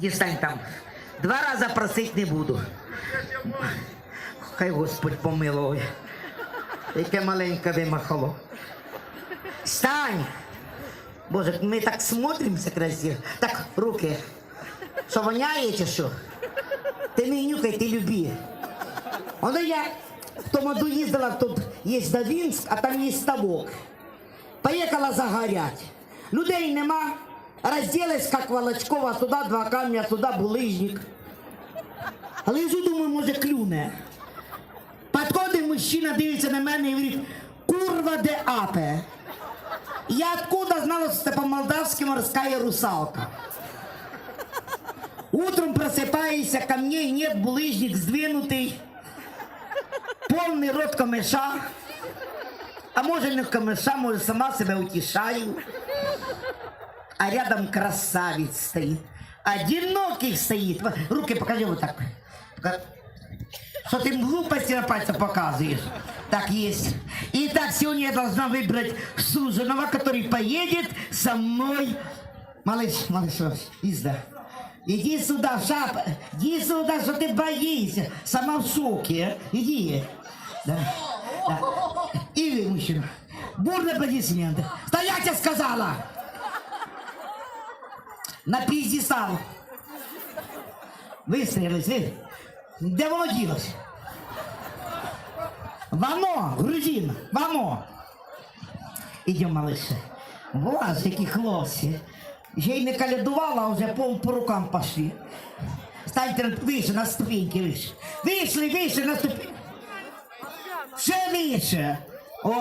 Дістань там. Два рази просить не буду. Хай Господь помилує. Яке маленьке вимахало. Стань! Боже, ми так смотримося красиво. Так, руки. Що воняє чи що? Ти не нюхай, ти люби. Воно я в тому году їздила, тут є Давінськ, а там є ставок. Поїхала загорять. Людей нема. Розділись, як Волочкова, сюди два камня, сюди булижник. Але я вже думаю, може клюне. Підходить мужчина, дивиться на мене і говорить, курва де апе. Я откуда знала, что это по-молдавски морская русалка? Утром просыпаюсь, ко мне нет, булыжник сдвинутый, полный рот камыша, а может не камыша, может сама себя утешаю, А рядом красавец стоит, одинокий стоит, руки покажи вот так, что ты глупости на пальце показываешь. Так есть. Итак, сегодня я должна выбрать суженого, который поедет со мной. Малыш, малыш, сюда. Иди сюда, шап. Иди сюда, что ты боишься. Сама в шоке. а? Иди. Да. да. И вы, мужчина. Бурные аплодисменты. Стоять, я сказала! На пиздестал. Выстрелились, вы. Де воно ділося? Вано, грузин, вано. Ідемо, малыше. Боже, які хлопці. Ще й не калядувала, а вже пол по рукам пошли. Станьте вище, на ступеньки вище. Вийшли, вище, на ступеньки. Ще вище. О,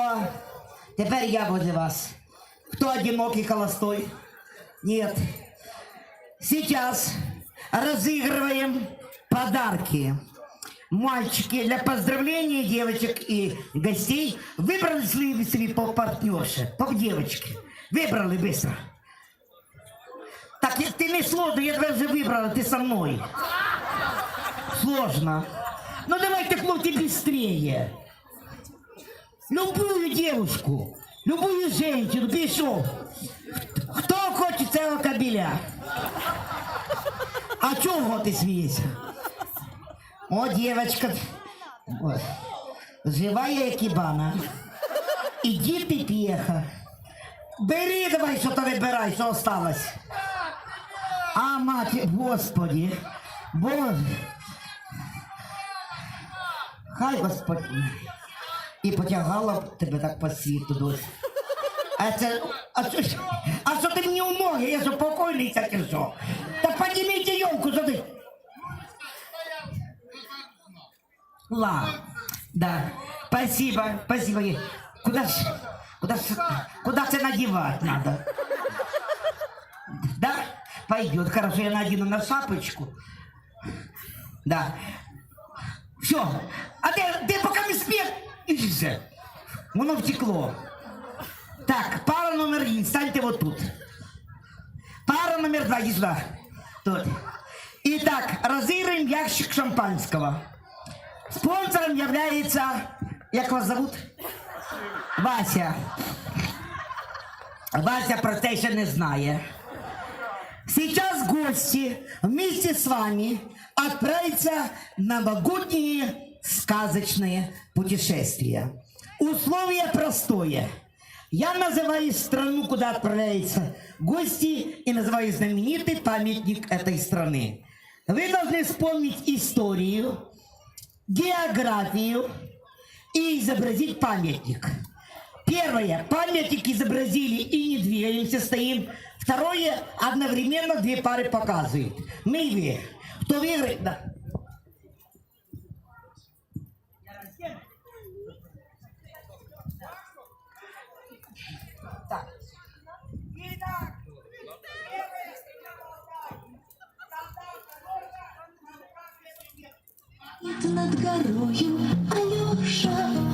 тепер я возле вас. Кто одинокий холостой? Нет. Сейчас разыгрываем подарки. Мальчики, для поздравления девочек и гостей выбрали свои, свои по партнерши, по девочке. Выбрали быстро. Так, я- ты не сложно, я тебя уже выбрала, ты со мной. Сложно. Ну давайте, хлопцы, быстрее. Любую девушку, любую женщину, пишу. Кто хочет целого кабеля? А чого ти смієшся? О, дівчинка. Ой. Жива як ібана. Іди ти п'єха. Бери давай, що то вибирай, що осталось. А, мать, господи. Боже. Хай Господь. І потягала б тебе так по світу досі. А це. А що, ж- а що ти мені у ноги? Я що покойниця чи що? Та підніміть йомку, що ти. Ла. Да. Спасибо, спасибо. Куда ж, куда ж, куда це надевать надо? Да? Пойдет, хорошо, я надену на шапочку. Да. Все. А де, де поки не спів? Іди все. Воно втекло. Так, пара номер один, станьте вот тут. Пара номер два, иди сюда. Тут. Итак, разыграем ящик шампанского. Спонсором является, як вас зовут? Вася. Вася про те ще не знає. Сейчас гости вместе с вами отправятся в новогодние сказочные путешествия. Условие простое. Я называю страну, куда отправляются гости, и называю знаменитый памятник этой страны. Вы должны вспомнить историю, географию и изобразить памятник. Первое. Памятник изобразили и не двигаемся, стоим. Второе. Одновременно две пары показывают. Мы вы. Кто выиграет? Так. Над горою Алёша,